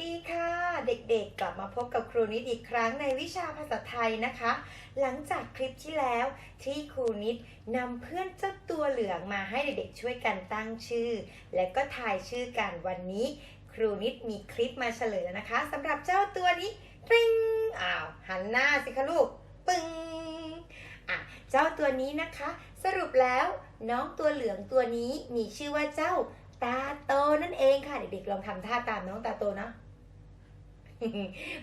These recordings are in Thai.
ดีค่ะ เด็กๆ กลับมาพบกับครูนิดอีกครั้งในวิชาภาษาไทยนะคะ หลังจากคลิปที่แล้วที่ครูนิดนำเพื่อนเจ้าตัวเหลืองมาให้เด็กๆช่วยกันตั้งชื่อ และก็ทายชื่อกันวันนี้ ครูนิดมีคลิปมาเฉลยแล้วนะคะสำหรับเจ้าตัวนี้ริงอ้าวหันหน้าสิคะลูกปึ้งอะเจ้าตัวนี้นะคะ สรุปแล้วน้องตัวเหลืองตัวนี้มีชื่อว่าเจ้า ตาโตนั่นเองค่ะ เด็กๆลองทำท่าตามน้องตาโตนะ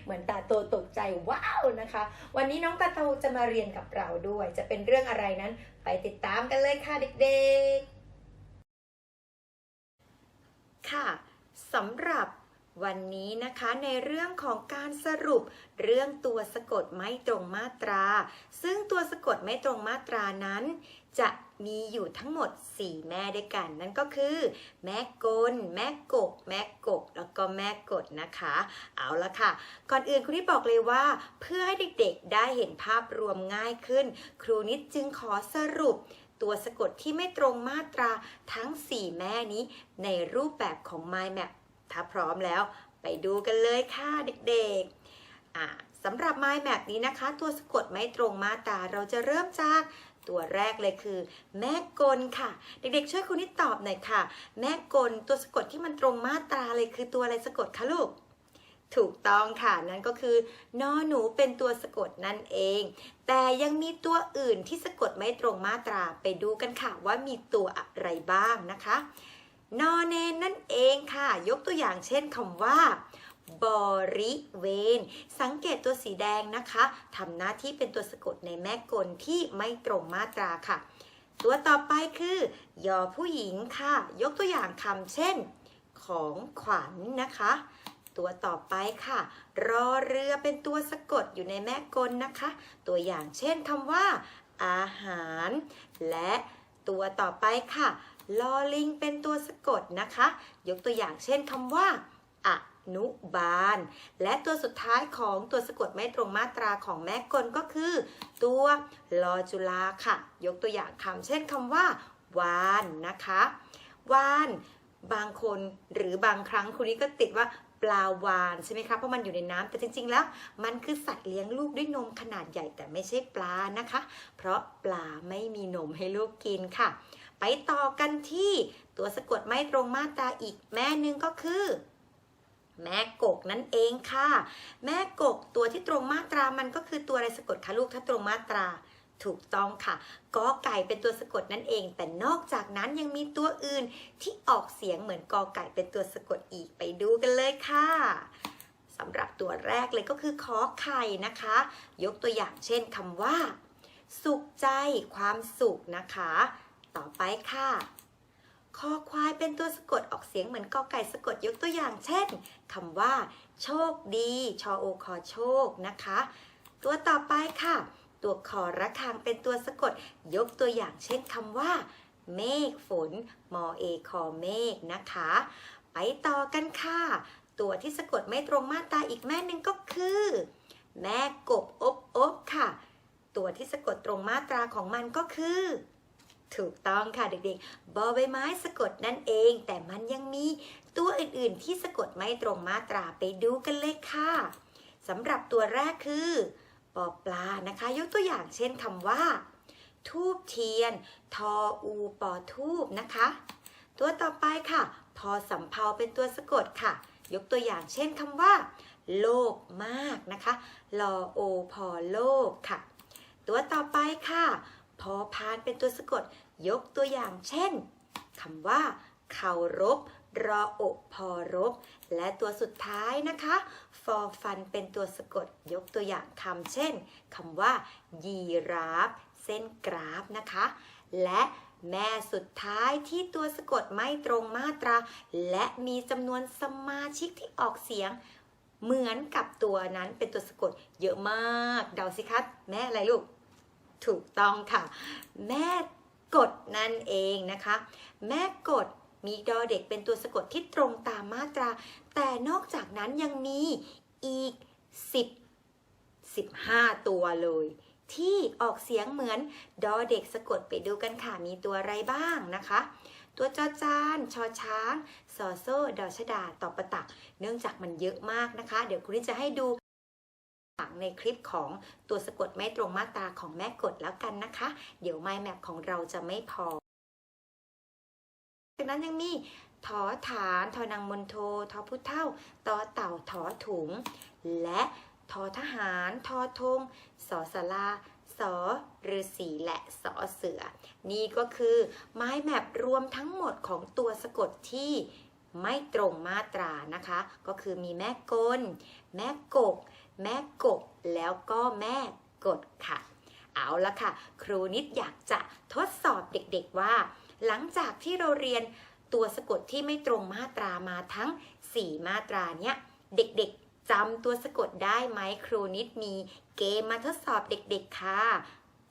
เหมือนตาโตตกใจว้าวนะคะ วันนี้น้องตาโตจะมาเรียนกับเราด้วย จะเป็นเรื่องอะไรนั้น ไปติดตามกันเลยค่ะเด็กๆ ค่ะสำหรับวันนี้นะคะในเรื่องของการสรุปเรื่องตัวสะกดไม่ตรงมาตรา ซึ่งตัวสะกดไม่ตรงมาตรานั้น จะ มีอยู่ทั้งหมด 4 แม่ด้วยกัน นั่นก็คือ แม่กลแม่กบ แม่กบ แล้วก็แม่กดนะคะ เอาละค่ะ ก่อนอื่นครูนิดบอกเลยว่า เพื่อให้เด็กๆได้เห็นภาพรวมง่ายขึ้น ครูนิดจึงขอสรุปตัวสะกดที่ไม่ตรงมาตราทั้ง 4 แม่นี้ ในรูปแบบของ Mind Map ถ้าพร้อมแล้วไปดูกันเลยค่ะเด็กๆสำหรับ Mind Map นี้นะคะ ตัวสะกดไม่ตรงมาตราเราจะเริ่มจาก ตัวแรกเลยคือ แม่กลค่ะ เด็กๆ ช่วยคุณนิดตอบหน่อยค่ะ แม่กลตัวสะกดที่มันตรงมาตราเลยคือตัวอะไรสะกดคะลูก ถูกต้องค่ะนั่นก็คือนอหนูเป็นตัวสะกดนั่นเอง แต่ยังมีตัวอื่นที่สะกดไม่ตรงมาตราไปดูกันค่ะว่ามีตัวอะไรบ้างนะคะนอเนนนั่นเองค่ะ ยกตัวอย่างเช่นคำว่า บริเวณ สังเกตตัวสีแดงนะคะทำหน้าที่เป็นตัวสะกดในแม่กลที่ไม่ตรงมาตราค่ะ ตัวต่อไปคือยอผู้หญิงค่ะ ยกตัวอย่างคำเช่น ของขวัญนนะคะ ตัวต่อไปค่ะ รอเรือเป็นตัวสะกดอยู่ในแม่กลนะคะ ตัวอย่างเช่นคำว่า อาหาร และตัวต่อไปค่ะลอลิงเป็นตัวสะกดนะคะ ยกตัวอย่างเช่นคำว่าอะ นุบาล และตัวสุดท้ายของตัวสะกดไม่ตรงมาตราของแม่กลก็คือ ตัวลอจุลาค่ะ ยกตัวอย่างคำเช่นคำว่า วานนะคะวานบางคนหรือบางครั้งคุณนี้ก็ติดว่าปลาวานใช่ไหมคะเพราะมันอยู่ในน้ำแต่จริง ๆ แล้ว มันคือสัตว์เลี้ยงลูกด้วยนมขนาดใหญ่แต่ไม่ใช่ปลานะคะ เพราะปลาไม่มีนมให้ลูกกินค่ะ ไปต่อกันที่ตัวสะกดไม่ตรงมาตราอีกแม่หนึ่งก็คือ แม่กกนั่นเองค่ะ แม่กกตัวที่ตรงมาตรามันก็คือตัวอะไรสะกดคะลูกถ้าตรงมาตราถูกต้องค่ะกอไก่เป็นตัวสะกดนั่นเอง แต่นอกจากนั้นยังมีตัวอื่นที่ออกเสียงเหมือนกอไก่เป็นตัวสะกดอีกไปดูกันเลยค่ะสำหรับตัวแรกเลยก็คือขอไข่นะคะ ยกตัวอย่างเช่นคำว่า สุขใจความสุขนะคะ ต่อไปค่ะ คอควายเป็นตัวสะกดออกเสียงเหมือนกอไก่สะกดยกตัวอย่างเช่นคำว่า โชคดี ชอโอคอโชคนะคะ ตัวต่อไปค่ะ ตัวคอระฆังเป็นตัวสะกดยกตัวอย่างเช่นคำว่า เมฆฝน มอเอคอเมฆนะคะ ไปต่อกันค่ะ ตัวที่สะกดไม่ตรงมาตราอีกแม่หนึ่งก็คือ แม่กบอบอบค่ะ ตัวที่สะกดตรงมาตราของมันก็คือ ถูกต้องค่ะเด็กๆ บอใบไม้สะกดนั่นเอง แต่มันยังมีตัวอื่นๆ ที่สะกดไม่ตรงมาตราไปดูกันเลยค่ะสำหรับตัวแรกคือปอปลานะคะ ยกตัวอย่างเช่นคำว่า ทูบเทียน ทออูปอทูบนะคะ ตัวต่อไปค่ะ พอสำเพาเป็นตัวสะกดค่ะ ยกตัวอย่างเช่นคำว่า โลภมากนะคะ ลอโอพอโลภค่ะ ตัวต่อไปค่ะ พอพานเป็นตัวสะกด ยกตัวอย่างเช่นคำว่าเคารพรออกพอรบ และตัวสุดท้ายนะคะฟอฟันเป็นตัวสะกด ยกตัวอย่างคำเช่นคำว่า ยีราฟเส้นกราฟนะคะ และแม่สุดท้ายที่ตัวสะกดไม่ตรงมาตรา และมีจำนวนสมาชิกที่ออกเสียง เหมือนกับตัวนั้นเป็นตัวสะกด เยอะมาก เดาสิคะแม่อะไรลูก ถูกต้องค่ะ แม่กดนั่นเองนะคะ แม่กดมีดอเด็กเป็นตัวสะกดที่ตรงตามมาตรา แต่นอกจากนั้นยังมีอีก 10 15 ตัวเลย ที่ออกเสียงเหมือนดอเด็กสะกดไปดูกันค่ะ มีตัวอะไรบ้างนะคะ ตัวจอจานชอช้างซอโซ่ ดอชดาตอประตัก เนื่องจากมันเยอะมากนะคะ เดี๋ยวคุณนิจะให้ดู ในคลิปของตัวสะกดไม่ตรงมาตราของแม่กดแล้วกันนะคะ เดี๋ยวไมล์แมปของเราจะไม่พอจากนั้นยังมีถอฐานทอนางมนโททอพุเท่าตอเต่าถอถุง และทอทหารทอธงสอสลาสอฤาษีและสอเสือ นี่ก็คือไม้แมปรวมทั้งหมดของตัวสะกดที่ไม่ตรงมาตรานะคะ ก็คือมีแม่กล แม่กก แม่กบแล้วก็แม่กดค่ะ เอาละค่ะ ครูนิดอยากจะทดสอบเด็กๆว่า หลังจากที่เราเรียนตัวสะกดที่ไม่ตรงมาตรามาทั้ง 4 มาตราเนี้ยเด็กๆจำตัวสะกดได้ไหมครูนิดมีเกมมาทดสอบเด็กๆค่ะ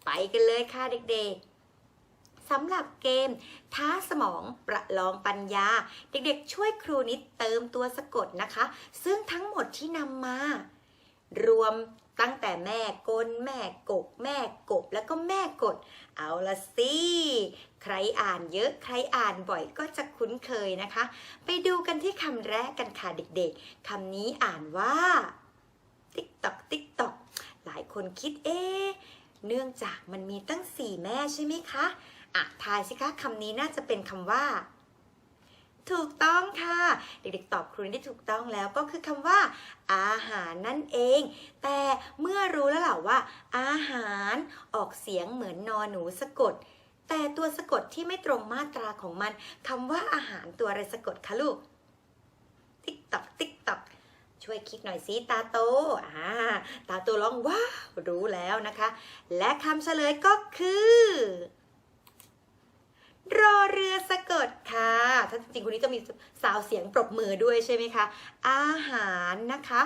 ไปกันเลยค่ะเด็กๆสำหรับเกม ท้าสมองประลองปัญญา เด็กๆ ช่วยครูนิดเติมตัวสะกดนะคะ ซึ่งทั้งหมดที่นำมา รวมตั้งแต่แม่กลแม่กบแม่กบแล้วก็แม่กด เอาละสิ ใครอ่านเยอะใครอ่านบ่อยก็จะคุ้นเคยนะคะ ไปดูกันที่คำแรกกันค่ะเด็กๆคำนี้อ่านว่า ติ๊กตอกติ๊กตอกหลายคนคิดเอ๊ะเนื่องจากมันมีตั้งสี่แม่ใช่ไหมคะอะทายสิคะคำนี้น่าจะเป็นคำว่า ถูกต้องค่ะ เด็กๆตอบครูได้ถูกต้องแล้วก็คือคำว่า อาหารนั่นเอง แต่เมื่อรู้แล้วล่ะว่า อาหารออกเสียงเหมือนนอหนูสะกด แต่ตัวสะกดที่ไม่ตรงมาตราของมันคำว่าอาหารตัวอะไรสะกดคะลูก ติ๊กตอกติ๊กตอกช่วยคิดหน่อยสิตาโตอ่าตาโตร้องว้าวรู้แล้วนะคะ และคำเฉลยก็คือ รอเรือสะกดค่ะถ้าจริงคุณนี้จะมีสาวเสียงปรบมือด้วยใช่ไหมคะ อาหารนะคะ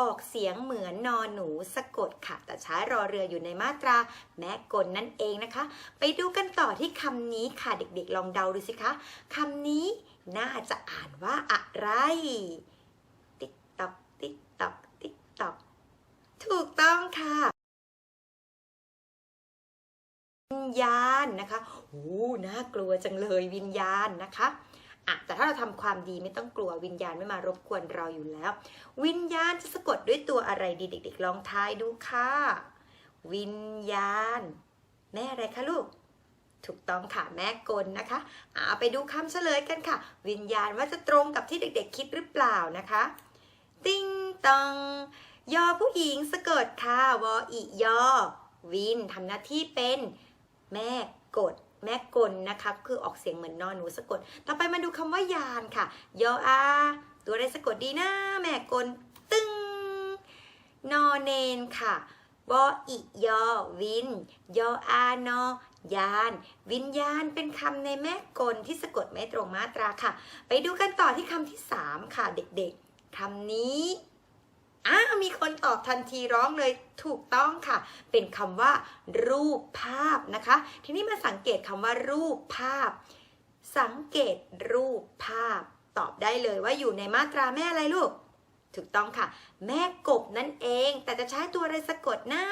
ออกเสียงเหมือนนอนหนูสะกดค่ะ แต่ใช้รอเรืออยู่ในมาตราแม้กลนั่นเองนะคะ ไปดูกันต่อที่คำนี้ค่ะเด็กๆ ลองเดาดูสิคะคำนี้น่าจะอ่านว่าอะไร ติ๊กตอกติ๊กตอกติ๊กตอกถูกต้องค่ะ ญญาณนะคะโอ้น่ากลัวจังเลยวิญญาณนะคะอะแต่ถ้าเราทำความดีไม่ต้องกลัววิญญาณไม่มารบกวนเราอยู่แล้ว วิญญาณจะสะกดด้วยตัวอะไรดีเด็ก ๆ ลองทายดูค่ะ วิญญาณ แม่อะไรคะลูก ถูกต้องค่ะแม่กลนะคะอาไปดูคำเฉลยกันค่ะ วิญญาณว่าจะตรงกับที่เด็ก ๆ คิดหรือเปล่านะคะ ติ้งตองยอผู้หญิงสะกดค่ะวออียอวินทำหน้าที่เป็น แม่กดแม่กลนะคะ คือออกเสียงเหมือนนอนหนูสะกด ต่อไปมาดูคำว่ายานค่ะยออา ตัวอะไรสะกดดีนะ แม่กลตึงนอเนนค่ะวออิยอวิน ยออานอยาน วิญญาณเป็นคำในแม่กลที่สะกดไม่ตรงมาตราค่ะ ไปดูกันต่อที่คำที่ 3 ค่ะเด็กๆคำนี้ อ้ามีคนตอบทันทีร้องเลยถูกต้องค่ะ เป็นคำว่า รูปภาพนะคะ ทีนี้มาสังเกตคำว่า รูปภาพ สังเกตรูปภาพ ตอบได้เลยว่าอยู่ในมาตราแม่อะไรลูก ถูกต้องค่ะ แม่กบนั่นเอง แต่จะใช้ตัวอะไรสะกดนะ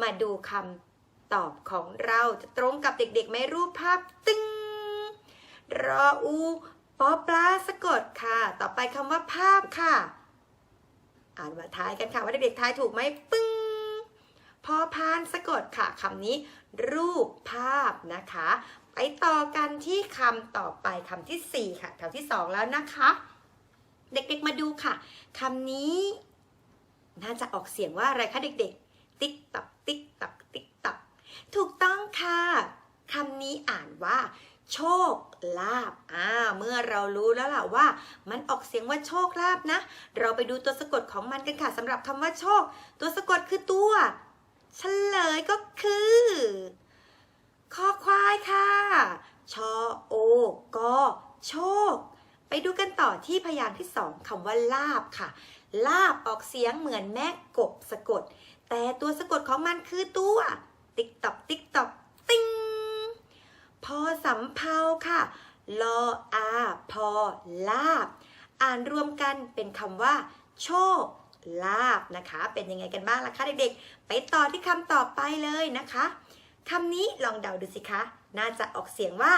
มาดูคำตอบของเราจะตรงกับเด็กๆไหมรูปภาพตึงรออูปอปลาสะกดค่ะ ต่อไปคำว่าภาพค่ะ อ่านมาท้ายกันค่ะ ว่าเด็กๆทายถูกไหมปึ้งพอพานสะกดค่ะคำนี้ รูปภาพนะคะ ไปต่อกันที่คำต่อไปคำที่ 4 ค่ะ แถวที่ 2 แล้วนะคะ เด็กๆมาดูค่ะคำนี้ น่าจะออกเสียงว่าอะไรคะเด็กๆ ติ๊กตักติ๊กตักติ๊กตักถูกต้องค่ะคำนี้อ่านว่า โชคลาภอ่าเมื่อเรารู้แล้วล่ะว่า มันออกเสียงว่าโชคลาภนะ เราไปดูตัวสะกดของมันกันค่ะสำหรับคำว่าโชค ตัวสะกดคือตัวเฉลยก็คือคอควายค่ะชอโอกอโชค ไปดูกันต่อที่พยางค์ที่สองคำว่าลาบค่ะ ลาบออกเสียงเหมือนแม่กบสะกด แต่ตัวสะกดของมันคือตัว ติ๊กตอกติ๊กตอกติ้ง พอสำเพาค่ะ ลออาพอลาบ อ่านรวมกันเป็นคำว่า โชคลาบนะคะ เป็นยังไงกันบ้างล่ะคะเด็กๆ ไปต่อที่คำต่อไปเลยนะคะคำนี้ลองเดาดูสิคะ น่าจะออกเสียงว่า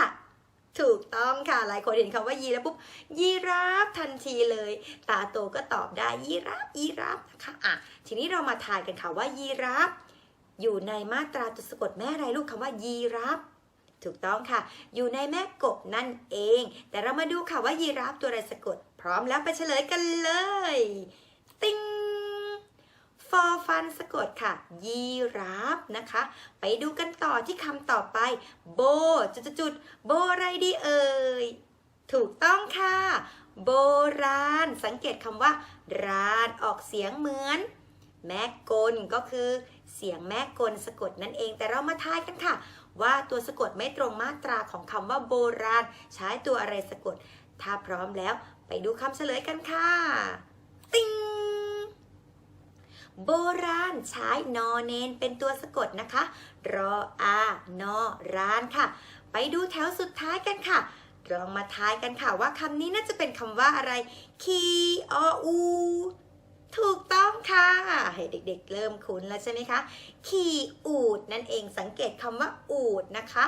ถูกต้องค่ะ หลายคนเห็นคำว่ายีแล้วปุ๊บ ยีราฟทันทีเลย ตาโตก็ตอบได้ยีราฟยีราฟนะคะอะทีนี้เรามาทายกันค่ะว่ายีราฟอยู่ในมาตราตัวสะกดแม่อะไรลูกคำว่ายีราฟ ถูกต้องค่ะ อยู่ในแม่กบนั่นเอง แต่เรามาดูค่ะว่ายีราฟตัวอะไรสะกด พร้อมแล้วไปเฉลยกันเลย ติ้งฟอฟันสะกดค่ะ ยีราฟนะคะ ไปดูกันต่อที่คำต่อไป โบ จุดๆโบอะไรดีเอ่ย ถูกต้องค่ะ โบราณ สังเกตคำว่า รานออกเสียงเหมือน แม่กลก็คือ เสียงแม่กลสะกดนั่นเอง แต่เรามาทายกันค่ะ ว่าตัวสะกดไม่ตรงมาตราของคำว่าโบราณ ใช้ตัวอะไรสะกด ถ้าพร้อมแล้วไปดูคำเฉลยกันค่ะ ติงโบราณใช้นอเนนเป็นตัวสะกดนะคะ รออานอรานค่ะ ไปดูแถวสุดท้ายกันค่ะลองมาทายกันค่ะว่าคำนี้น่าจะเป็นคำว่าอะไร คีออู ถูกต้องค่ะให้เด็กๆ เริ่มคุ้นแล้วใช่ไหมคะ ขี่อูดนั่นเองสังเกตคำว่าอูดนะคะ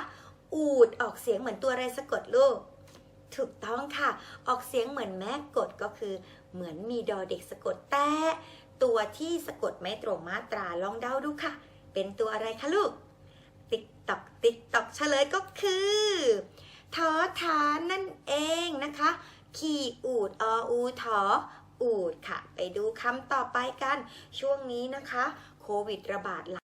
อูดออกเสียงเหมือนตัวอะไรสะกดลูก ถูกต้องค่ะ ออกเสียงเหมือนแม่กดก็คือ เหมือนมีดอเด็กสะกดแต่ตัวที่สะกดไม่ตรงมาตราลองเดาดูค่ะ เป็นตัวอะไรคะลูก ติ๊กตอกติ๊กตอกเฉลยก็คือทอฐานนั่นเองนะคะ ขี่อูดออูทอ อูดค่ะ ไปดูคำต่อไปกัน ช่วงนี้นะคะ โควิดระบาดหลาย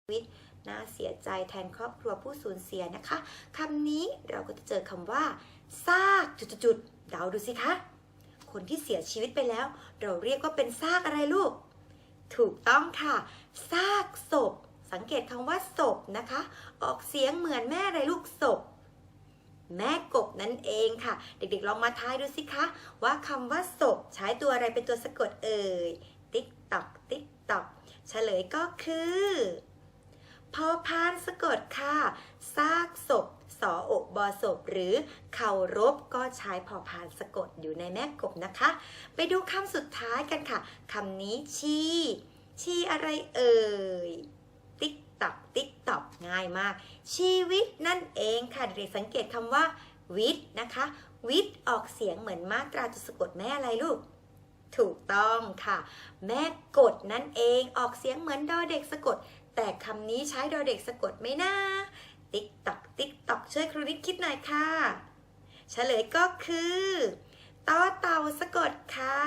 ชีวิตน่าเสียใจแทนครอบครัวผู้สูญเสียนะคะคำนี้เราก็จะเจอคำว่าซากจุดๆเดาดูสิคะ คนที่เสียชีวิตไปแล้ว เราเรียกว่าเป็นซากอะไรลูก ถูกต้องค่ะ ซากศพ สังเกตคำว่าศพนะคะ ออกเสียงเหมือนแม่อะไรลูกศพ แม่กบนั่นเองค่ะ เด็กๆ ลองมาทายดูสิคะ ว่าคำว่าศพใช้ตัวอะไรเป็นตัวสะกดเอ่ย ติ๊กตอก ติ๊กตอก เฉลยก็คือพอพานสะกดค่ะ ซากศพสออกบอศพ หรือเคารพก็ใช้พอพานสะกดอยู่ในแม่กบนะคะ ไปดูคำสุดท้ายกันค่ะ คำนี้ชีชีอะไรเอ่ย ติ๊กตอกติ๊กตอกง่ายมาก ชีวิตนั่นเองค่ะ เด็กสังเกตคำว่า วิทนะคะ วิทออกเสียงเหมือนมาตราตัสะกดแม่อะไรลูก ถูกต้องค่ะ แม่กดนั่นเองออกเสียงเหมือนดอเด็กสะกด แต่คำนี้ใช้ดอเด็กสะกดไหมนะติ๊กตอกติ๊กตอกช่วยครูนิดคิดหน่อยค่ะเฉลยก็คือต่อเต่าสะกดค่ะ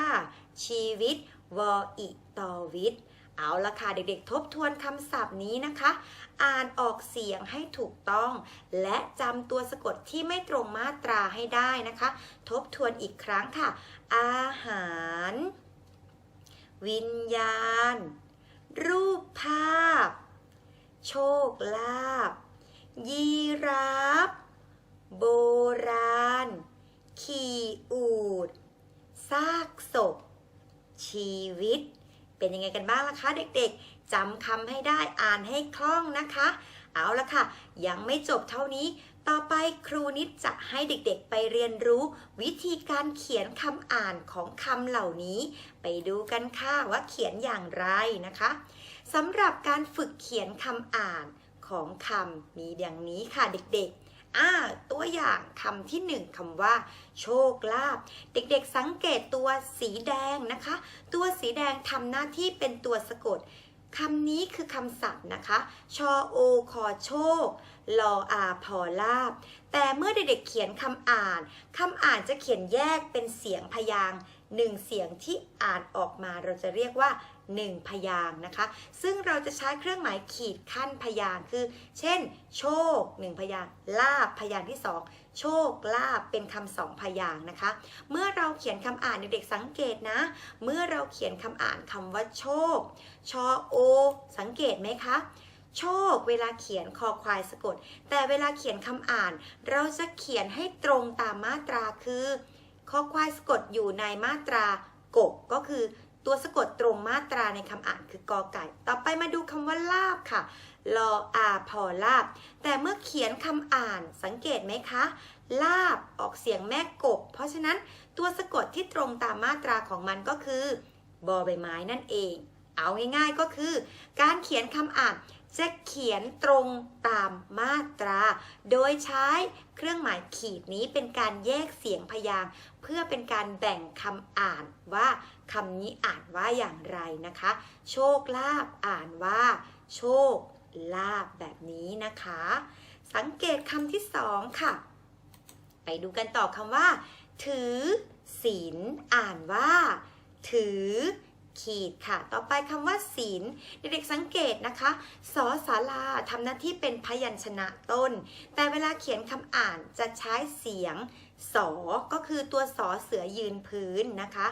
ชีวิตวออิตอวิทย์ เอาละค่ะเด็กๆ ทบทวนคำศัพท์นี้นะคะ อ่านออกเสียงให้ถูกต้อง และจำตัวสะกดที่ไม่ตรงมาตราให้ได้นะคะ ทบทวนอีกครั้งค่ะ อาหาร วิญญาณ รูปภาพ โชคลาภยีราฟโบราณ ขี่อูดซากศพ ชีวิต เป็นยังไงกันบ้างล่ะคะ เด็กๆจำคำให้ได้อ่านให้คล่องนะคะ เอาละค่ะ ยังไม่จบเท่านี้ ต่อไปครูนิดจะให้เด็กๆไปเรียนรู้ วิธีการเขียนคำอ่านของคำเหล่านี้ ไปดูกันค่ะว่าเขียนอย่างไรนะคะสำหรับการฝึกเขียนคำอ่านของคำมีอย่างนี้ค่ะเด็กๆ อ่าตัวอย่างคำที่หนึ่งคำว่า โชคลาภเด็กๆสังเกตตัวสีแดงนะคะ ตัวสีแดงทำหน้าที่เป็นตัวสะกดคำนี้คือคำศัพท์นะคะ ชอโอคอโชค ลออาพอลาบ แต่เมื่อเด็กๆเขียนคำอ่าน คำอ่านจะเขียนแยกเป็นเสียงพยางค์ หนึ่งเสียงที่อ่านออกมาเราจะเรียกว่า 1 พยางนะคะ ซึ่งเราจะใช้เครื่องหมายขีดขั้นพยางคือ เช่น โชค 1 พยางลาบพยางที่ 2 โชคลาบเป็นคำสองพยางนะคะ เมื่อเราเขียนคำอ่านเด็กๆสังเกตนะ เมื่อเราเขียนคำอ่านคำว่าโชค ชอโอ สังเกตไหมคะโชคเวลาเขียนคอควายสะกด แต่เวลาเขียนคำอ่าน เราจะเขียนให้ตรงตามมาตราคือ คอควายสะกดอยู่ในมาตรากบก็คือตัวสะกดตรงมาตราในคำอ่านคือกอไก่ ต่อไปมาดูคำว่าลาบค่ะ ลออาพอลาบ แต่เมื่อเขียนคำอ่านสังเกตไหมคะ ลาบออกเสียงแม่กบ เพราะฉะนั้นตัวสะกดที่ตรงตามมาตราของมันก็คือบอใบไม้นั่นเอง เอาง่ายๆก็คือ การเขียนคำอ่าน จะเขียนตรงตามมาตรา โดยใช้เครื่องหมายขีดนี้เป็นการแยกเสียงพยางค์เพื่อเป็นการแบ่งคำอ่านว่าคำนี้อ่านว่าอย่างไรนะคะ โชคลาภอ่านว่า โชคลาภแบบนี้นะคะ สังเกตคำที่สองค่ะ ไปดูกันต่อคำว่า ถือศีลอ่านว่า ถือ ขีดค่ะ ต่อไปคำว่าศีล เด็กๆสังเกตนะคะสอสาราทำหน้าที่เป็นพยัญชนะต้น แต่เวลาเขียนคำอ่านจะใช้เสียงสอก็คือตัวสอเสือยืนพื้นนะคะ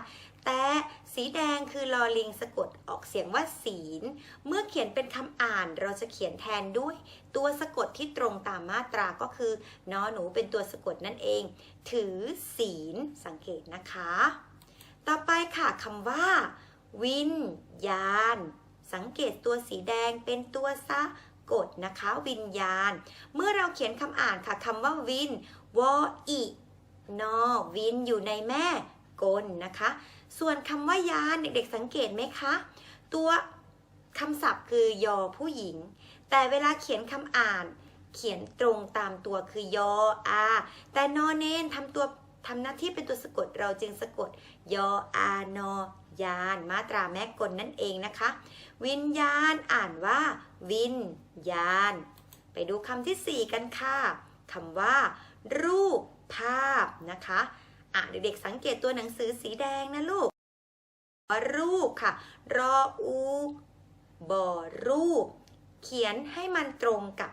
แต่สีแดงคือลอลิงสะกดออกเสียงว่าศีล เมื่อเขียนเป็นคำอ่านเราจะเขียนแทนด้วย ตัวสะกดที่ตรงตามมาตราก็คือนอหนูเป็นตัวสะกดนั่นเอง ถือศีลสังเกตนะคะ ต่อไปค่ะคำว่า วิญญาณ สังเกตตัวสีแดงเป็นตัวสะกดนะคะ วิญญาณ เมื่อเราเขียนคำอ่านค่ะคำว่าวินวออีนอวินอยู่ในแม่กลนะคะ ส่วนคำว่ายานเด็กๆสังเกตไหมคะ ตัวคำศัพท์คือยอผู้หญิง แต่เวลาเขียนคำอ่าน เขียนตรงตามตัวคือยออาแต่นอเนนทำตัวทำหน้าที่เป็นตัวสะกดเราจึงสะกดยออานอ ยานมาตราแม่กลนั่นเองนะคะ วิญญาณอ่านว่า วิญญาณ ไปดูคำที่ 4 กันค่ะคำว่า รูปภาพนะคะอะเด็กๆสังเกตตัวหนังสือสีแดงนะลูกรูปค่ะ รออูบอรูป เขียนให้มันตรงกับ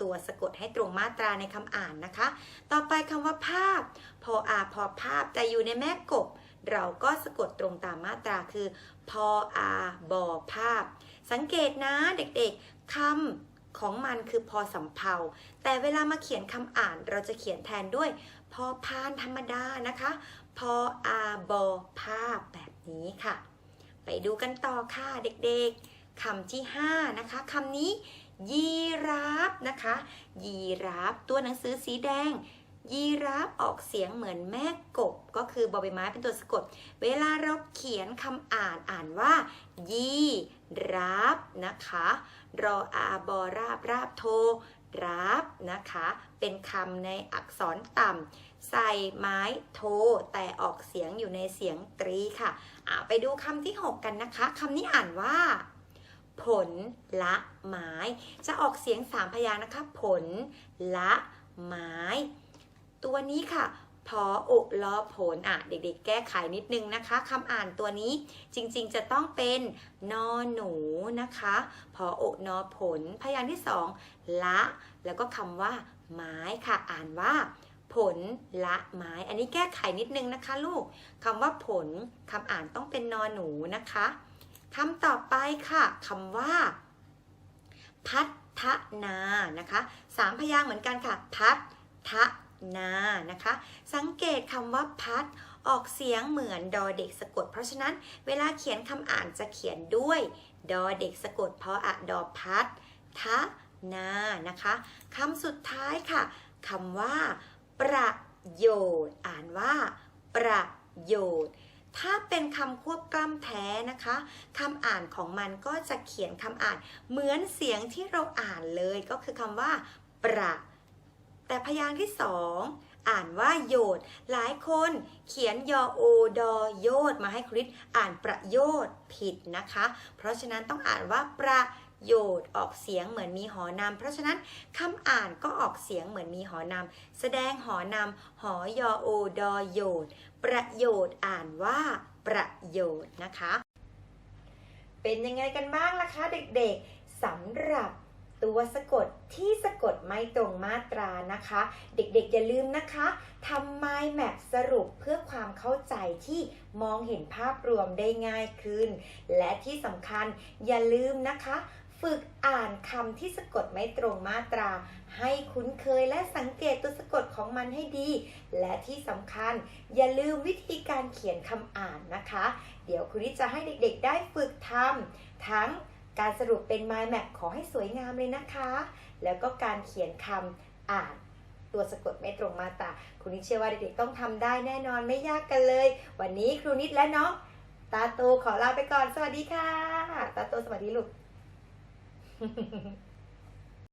ตัวสะกดให้ตรงมาตราในคำอ่านนะคะ ต่อไปคำว่าภาพ พออาพอภาพแต่อยู่ในแม่กบ เราก็สะกดตรงตามมาตราคือ พออาบอภาพ สังเกตนะเด็กๆคำของมันคือพอสำเพาแต่เวลามาเขียนคำอ่านเราจะเขียนแทนด้วย พอพานธรรมดานะคะ พออาบอภาพแบบนี้ค่ะ ไปดูกันต่อค่ะเด็กๆคำที่5นะคะคำนี้ยีราฟนะคะ ยีราฟตัวหนังสือสีแดง ยีราฟออกเสียงเหมือนแม่กบ ก็คือบอใบไม้เป็นตัวสะกด เวลาเราเขียนคำอ่านอ่านว่า ยีราฟนะคะรออาบอราบราบโทราบนะคะ เป็นคำในอักษรต่ำใส่ไม้โท แต่ออกเสียงอยู่ในเสียงตรีค่ะอ่าไปดูคำที่ 6 กันนะคะคำนี้อ่านว่า ผลละไม้ จะออกเสียงสามพยางค์นะคะ ผลละไม้ ตัวนี้ค่ะพออุลอผลอะเด็กๆ แก้ไขนิดนึงนะคะคำอ่านตัวนี้จริงๆจะต้องเป็นนอหนูนะคะพออุนอผลพยางค์ที่สองละ แล้วก็คำว่า ไม้ค่ะอ่านว่า ผลละไม้ อันนี้แก้ไขนิดนึงนะคะลูกคำว่าผลคำอ่านต้องเป็นนอหนูนะคะคำต่อไปค่ะคำว่า พัฒนานะคะสามพยางค์เหมือนกันค่ะ พัฒ นานะคะ สังเกตคำว่าพัดออกเสียงเหมือนดอเด็กสะกด เพราะฉะนั้นเวลาเขียนคำอ่านจะเขียนด้วยดอเด็กสะกดเพราะอะดอพัดทะนานะคะคำสุดท้ายค่ะคำว่า ประโยชน์ อ่านว่า ประโยชน์ ถ้าเป็นคำควบกล้ำแท้นะคะคำอ่านของมันก็จะเขียนคำอ่าน เหมือนเสียงที่เราอ่านเลยก็คือคำว่า ประ แต่พยางค์ที่สองอ่านว่าโยชน์หลายคนเขียนยอโอดอโยชน์มาให้คริสอ่านประโยชน์ผิดนะคะ เพราะฉะนั้นต้องอ่านว่าประโยชน์ออกเสียงเหมือนมีหอนามเพราะฉะนั้นคำอ่านก็ออกเสียงเหมือนมีหอนามแสดงหอนามหอยอโอดอโยชน์ประโยชน์อ่านว่าประโยชน์นะคะ เป็นยังไงกันบ้างล่ะคะเด็กๆสำหรับ ตัวสะกดที่สะกดไม่ตรงมาตรานะคะ เด็กๆอย่าลืมนะคะทำ mind map สรุปเพื่อความเข้าใจที่มองเห็นภาพรวมได้ง่ายขึ้น และที่สำคัญอย่าลืมนะคะ ฝึกอ่านคำที่สะกดไม่ตรงมาตรา ให้คุ้นเคยและสังเกตตัวสะกดของมันให้ดี และที่สำคัญ อย่าลืมวิธีการเขียนคำอ่านนะคะ เดี๋ยวครูนิจะให้เด็กๆ ได้ฝึกทำทั้ง การสรุปเป็น mind map ขอให้สวยงามเลยนะคะ แล้วก็การเขียนคำอ่านตัวสะกดไม่ตรงมาตาครูนิดเชื่อว่าเด็กๆต้องทำได้แน่นอนไม่ยากกันเลย วันนี้ครูนิดและน้องตาโตขอลาไปก่อน สวัสดีค่ะ ตาโตสวัสดีลูก